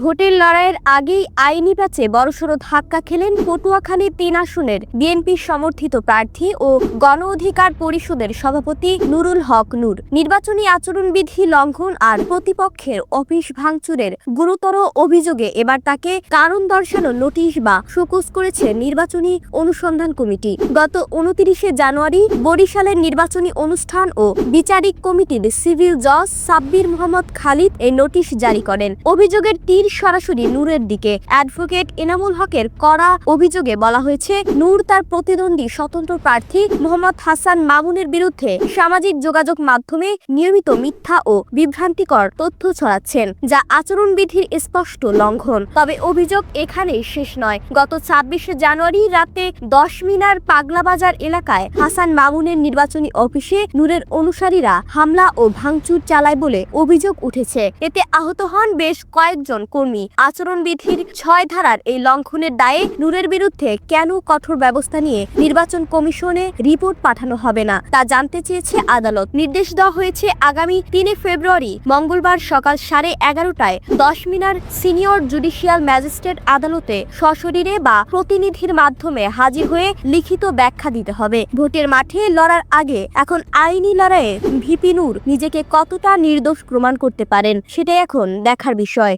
ভোটের লড়াইয়ের আগেই আইনি প্যাচে বড়সড় ধাক্কা খেলেন পটুয়াখালী তিন আসনের বিএনপি সমর্থিত প্রার্থী ও গণ অধিকার পরিষদের সভাপতি নুরুল হক নূর। নির্বাচনী আচরণবিধি লঙ্ঘন আর প্রতিপক্ষের অফিস ভাঙচুরের গুরুতর অভিযোগে এবার তাকে কারণ দর্শানো নোটিশ বা শোকজ করেছে নির্বাচনী অনুসন্ধান কমিটি। গত উনতিরিশে জানুয়ারি বরিশালের নির্বাচনী অনুষ্ঠান ও বিচারিক কমিটির সিভিল জজ সাব্বির মোহাম্মদ খালিদ এই নোটিশ জারি করেন। অভিযোগের তীর সরাসরি নূরের দিকে। অ্যাডভোকেট এনামুল হকের করা অভিযোগে বলা হয়েছে, নূর তার প্রতিদ্বন্দ্বী স্বতন্ত্র প্রার্থী মোহাম্মদ হাসান মামুনের বিরুদ্ধে সামাজিক যোগাযোগ মাধ্যমে নিয়মিত মিথ্যা ও বিভ্রান্তিকর তথ্য ছড়াচ্ছেন, যা আচরণবিধির স্পষ্ট লঙ্ঘন। তবে অভিযোগ এখানেই শেষ নয়। গত ছাব্বিশে জানুয়ারি রাতে দশ মিনার পাগলাবাজার এলাকায় হাসান মামুনের নির্বাচনী অফিসে নূরের অনুসারীরা হামলা ও ভাঙচুর চালায় বলে অভিযোগ উঠেছে। এতে আহত হন বেশ কয়েকজন কর্মী। আচরণবিধির ছয় ধারার এই লঙ্ঘনের দায়ে নূরের বিরুদ্ধে কেন কঠোর ব্যবস্থা নিয়ে নির্বাচন কমিশনে রিপোর্ট পাঠানো হবে না, তা জানতে চেয়েছে আদালত। নির্দেশ দেওয়া হয়েছে আগামী তিনে ফেব্রুয়ারি, মঙ্গলবার সকাল সাড়ে এগারোটায় দশ মিনার সিনিয়র জুডিশিয়াল ম্যাজিস্ট্রেট আদালতে সশরীরে বা প্রতিনিধির মাধ্যমে হাজির হয়ে লিখিত ব্যাখ্যা দিতে হবে। ভোটের মাঠে লড়ার আগে এখন আইনি লড়াইয়ে ভিপি নূর নিজেকে কতটা নির্দোষ প্রমাণ করতে পারেন, সেটাই এখন দেখার বিষয়।